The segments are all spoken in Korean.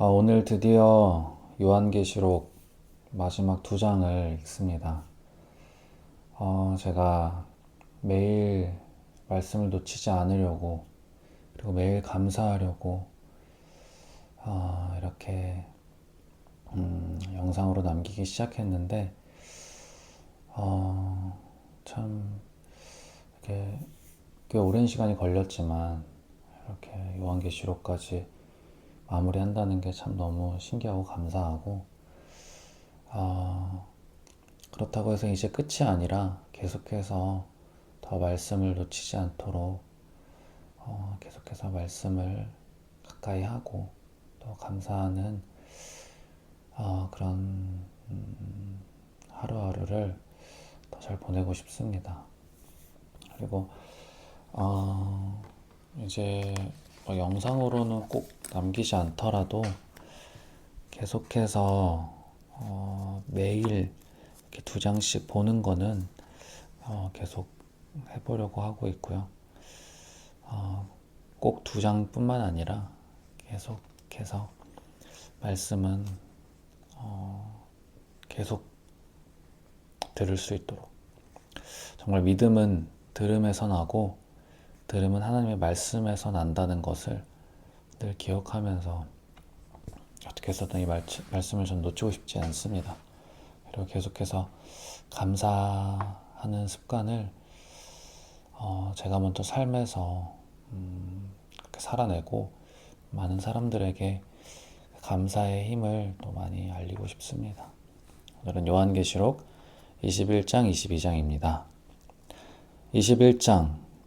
아, 오늘 드디어 요한계시록 마지막 두 장을 읽습니다. 어, 제가 매일 말씀을 놓치지 않으려고 그리고 매일 감사하려고 어, 이렇게 음, 영상으로 남기기 시작했는데 어, 참 이렇게 꽤 오랜 시간이 걸렸지만 이렇게 요한계시록까지 마무리한다는 게 참 너무 신기하고 감사하고 아, 그렇다고 해서 이제 끝이 아니라 계속해서 더 말씀을 놓치지 않도록 어, 계속해서 말씀을 가까이 하고 또 감사하는 어, 그런 음, 하루하루를 더 잘 보내고 싶습니다. 그리고 어, 이제 뭐 영상으로는 꼭 남기지 않더라도 계속해서 어, 매일 이렇게 두 장씩 보는 거는 어, 계속 해보려고 하고 있고요. 어, 꼭 두 장뿐만 아니라 계속해서 말씀은 어, 계속 들을 수 있도록 정말 믿음은 들음에서 나고 들음은 하나님의 말씀에서 난다는 것을 늘 기억하면서 어떻게 해서든 이 말, 말씀을 좀 놓치고 싶지 않습니다. 그리고 계속해서 감사하는 습관을 어, 제가 먼저 삶에서 음, 살아내고 많은 사람들에게 감사의 힘을 또 많이 알리고 싶습니다. 오늘은 요한계시록 21장 22장입니다. 21장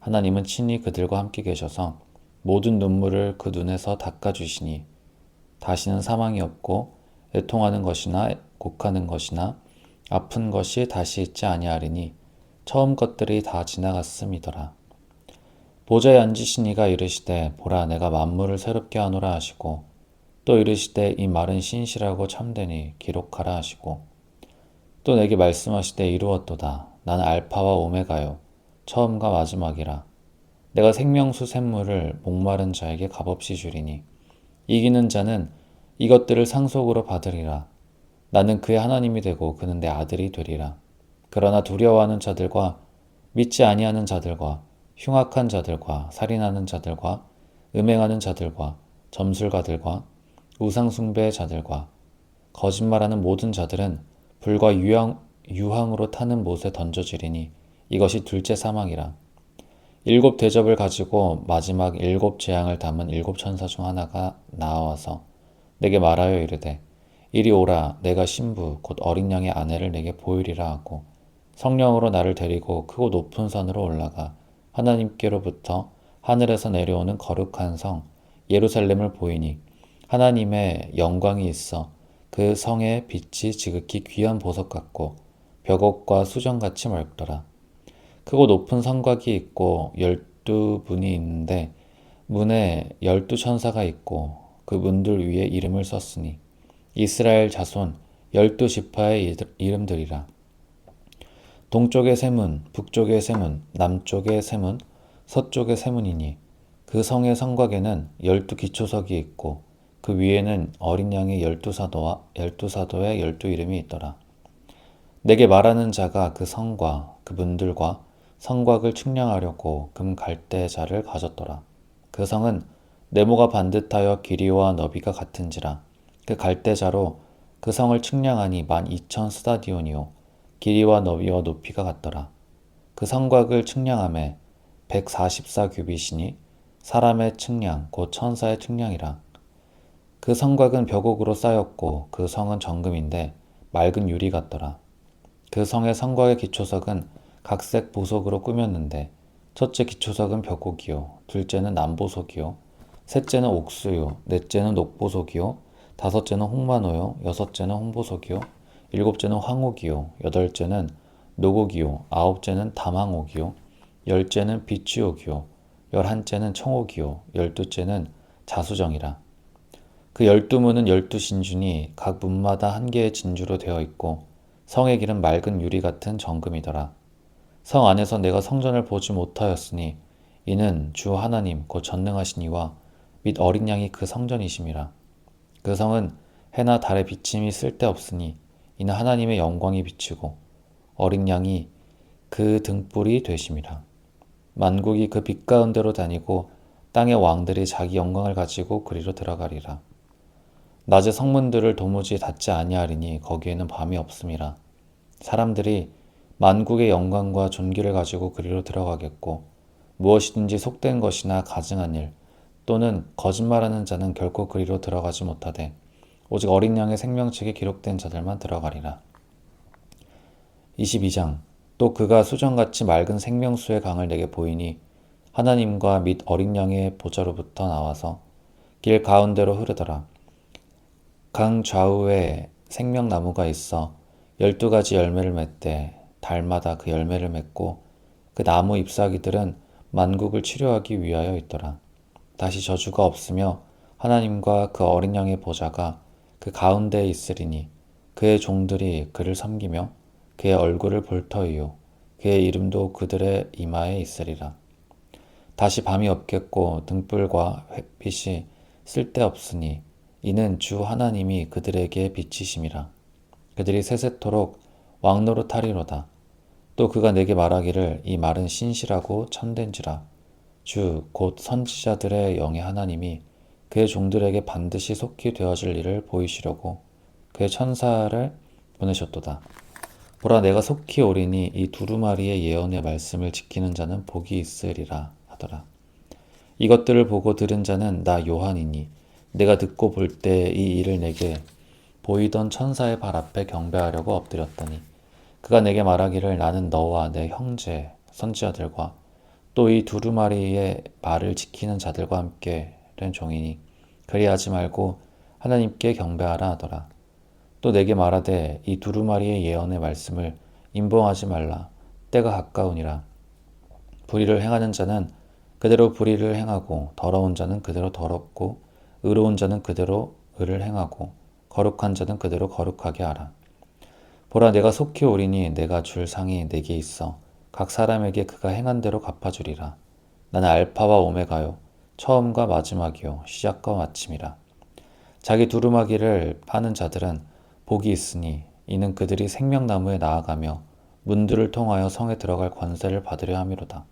하나님은 친히 그들과 함께 계셔서 모든 눈물을 그 눈에서 닦아주시니 다시는 사망이 없고 애통하는 것이나 곡하는 것이나 아픈 것이 다시 있지 아니하리니 처음 것들이 다 지나갔음이더라. 보좌에 앉으시니가 이르시되 보라 내가 만물을 새롭게 하노라 하시고 또 이르시되 이 말은 신실하고 참되니 기록하라 하시고 또 내게 말씀하시되 이루었도다 나는 알파와 오메가요 처음과 마지막이라 내가 생명수 샘물을 목마른 자에게 값없이 주리니 이기는 자는 이것들을 상속으로 받으리라. 나는 그의 하나님이 되고 그는 내 아들이 되리라. 그러나 두려워하는 자들과 믿지 아니하는 자들과 흉악한 자들과 살인하는 자들과 음행하는 자들과 점술가들과 우상숭배의 자들과 거짓말하는 모든 자들은 불과 유황, 유황으로 타는 못에 던져지리니 이것이 둘째 사망이라. 일곱 대접을 가지고 마지막 일곱 재앙을 담은 일곱 천사 중 하나가 나와서 내게 말하여 이르되 이리 오라 내가 신부 곧 어린 양의 아내를 내게 보이리라 하고 성령으로 나를 데리고 크고 높은 산으로 올라가 하나님께로부터 하늘에서 내려오는 거룩한 성 예루살렘을 보이니 하나님의 영광이 있어 그 성의 빛이 지극히 귀한 보석 같고 벽옥과 수정같이 맑더라. 크고 높은 성곽이 있고 열두 문이 있는데 문에 열두 천사가 있고 그 문들 위에 이름을 썼으니 이스라엘 자손 열두 지파의 이름들이라. 동쪽의 세문, 북쪽의 세문, 남쪽의 세문, 서쪽의 세문이니 그 성의 성곽에는 열두 기초석이 있고 그 위에는 어린 양의 열두 사도와 열두 사도의 열두 이름이 있더라. 내게 말하는 자가 그 성과 그 문들과 성곽을 측량하려고 금 갈대자를 가졌더라. 그 성은 네모가 반듯하여 길이와 너비가 같은지라 그 갈대자로 그 성을 측량하니 만 이천 스타디온이요 길이와 너비와 높이가 같더라. 그 성곽을 측량함에 144 규빗이니 사람의 측량 곧 천사의 측량이라. 그 성곽은 벽옥으로 쌓였고 그 성은 정금인데 맑은 유리 같더라. 그 성의 성곽의 기초석은 각색 보석으로 꾸몄는데 첫째 기초석은 벽옥이요. 둘째는 남보석이요. 셋째는 옥수요. 넷째는 녹보석이요. 다섯째는 홍만호요, 여섯째는 홍보석이요, 일곱째는 황옥이요, 여덟째는 노곡이요, 아홉째는 담항옥이요, 열째는 비취옥이요, 열한째는 청옥이요, 열두째는 자수정이라. 그 열두 문은 열두 진준이 각 문마다 한 개의 진주로 되어 있고 성의 길은 맑은 유리 같은 정금이더라. 성 안에서 내가 성전을 보지 못하였으니 이는 주 하나님 곧 전능하신 이와 및 어린 양이 그 성전이심이라. 그 성은 해나 달의 비침이 쓸데없으니 이는 하나님의 영광이 비치고 어린 양이 그 등불이 되심이라. 만국이 그 빛 가운데로 다니고 땅의 왕들이 자기 영광을 가지고 그리로 들어가리라. 낮에 성문들을 도무지 닫지 아니하리니 거기에는 밤이 없음이라. 사람들이 만국의 영광과 존귀를 가지고 그리로 들어가겠고 무엇이든지 속된 것이나 가증한 일 또는 거짓말하는 자는 결코 그리로 들어가지 못하되 오직 어린 양의 생명책에 기록된 자들만 들어가리라. 22장 또 그가 수정같이 맑은 생명수의 강을 내게 보이니 하나님과 및 어린 양의 보좌로부터 나와서 길 가운데로 흐르더라. 강 좌우에 생명나무가 있어 열두 가지 열매를 맺되 달마다 그 열매를 맺고 그 나무 잎사귀들은 만국을 치료하기 위하여 있더라. 다시 저주가 없으며 하나님과 그 어린 양의 보좌가 그 가운데에 있으리니 그의 종들이 그를 섬기며 그의 얼굴을 볼 터이요 그의 이름도 그들의 이마에 있으리라. 다시 밤이 없겠고 등불과 햇빛이 쓸데없으니 이는 주 하나님이 그들에게 비치심이라. 그들이 세세토록 왕노릇하리로다. 또 그가 내게 말하기를 이 말은 신실하고 참된지라. 주 곧 선지자들의 영의 하나님이 그의 종들에게 반드시 속히 되어질 일을 보이시려고 그의 천사를 보내셨도다. 보라 내가 속히 오리니 이 두루마리의 예언의 말씀을 지키는 자는 복이 있으리라 하더라. 이것들을 보고 들은 자는 나 요한이니 내가 듣고 볼 때 이 일을 내게 보이던 천사의 발 앞에 경배하려고 엎드렸더니 그가 내게 말하기를 나는 너와 내 형제 선지자들과 또 이 두루마리의 말을 지키는 자들과 함께 된 종이니 그리하지 말고 하나님께 경배하라 하더라. 또 내게 말하되 이 두루마리의 예언의 말씀을 임봉하지 말라. 때가 가까우니라. 불의를 행하는 자는 그대로 불의를 행하고 더러운 자는 그대로 더럽고 의로운 자는 그대로 의를 행하고 거룩한 자는 그대로 거룩하게 하라. 보라 내가 속히 오리니 내가 줄 상이 내게 있어 각 사람에게 그가 행한 대로 갚아주리라. 나는 알파와 오메가요 처음과 마지막이요 시작과 마침이라. 자기 두루마기를 파는 자들은 복이 있으니 이는 그들이 생명나무에 나아가며 문들을 통하여 성에 들어갈 관세를 받으려 함이로다.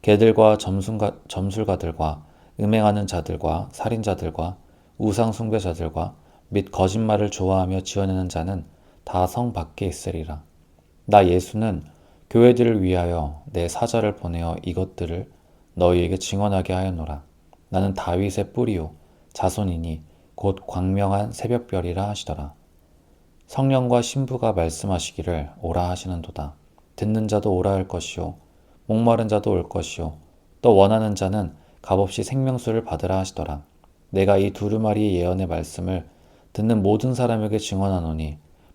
개들과 점순가, 점술가들과 음행하는 자들과 살인자들과 우상 숭배자들과 및 거짓말을 좋아하며 지어내는 자는 다 성 밖에 있으리라. 나 예수는 교회들을 위하여 내 사자를 보내어 이것들을 너희에게 증언하게 하였노라. 나는 다윗의 뿌리요 자손이니 곧 광명한 새벽별이라 하시더라. 성령과 신부가 말씀하시기를 오라 하시는도다. 듣는 자도 오라 할 것이요 목마른 자도 올 것이요 또 원하는 자는 값없이 생명수를 받으라 하시더라. 내가 이 두루마리의 예언의 말씀을 듣는 모든 사람에게 증언하노니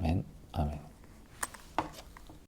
아멘 아멘